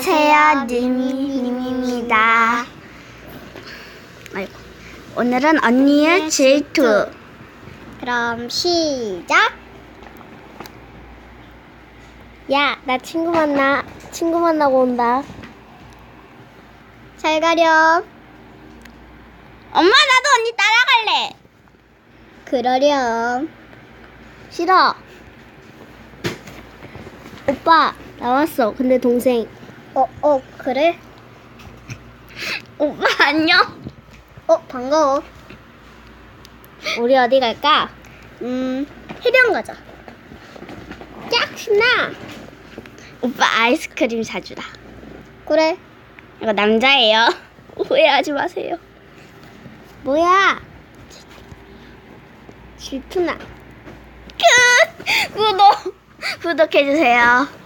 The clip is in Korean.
안녕하세요. 아이고. 오늘은 언니의 질투. 그럼 시작. 야, 나 친구 만나. 친구 만나고 온다. 잘 가렴. 엄마, 나도 언니 따라갈래. 그러렴. 싫어. 오빠, 나왔어. 근데 동생. 어, 어, 그래? 오빠, 안녕. 어, 반가워. 우리 어디 갈까? 음, 해변 가자. 쫙 신나. 오빠 아이스크림 사주라. 그래. 이거 남자예요. 오해하지 마세요. 뭐야? 질투나. 끝! 구독! 구독해주세요.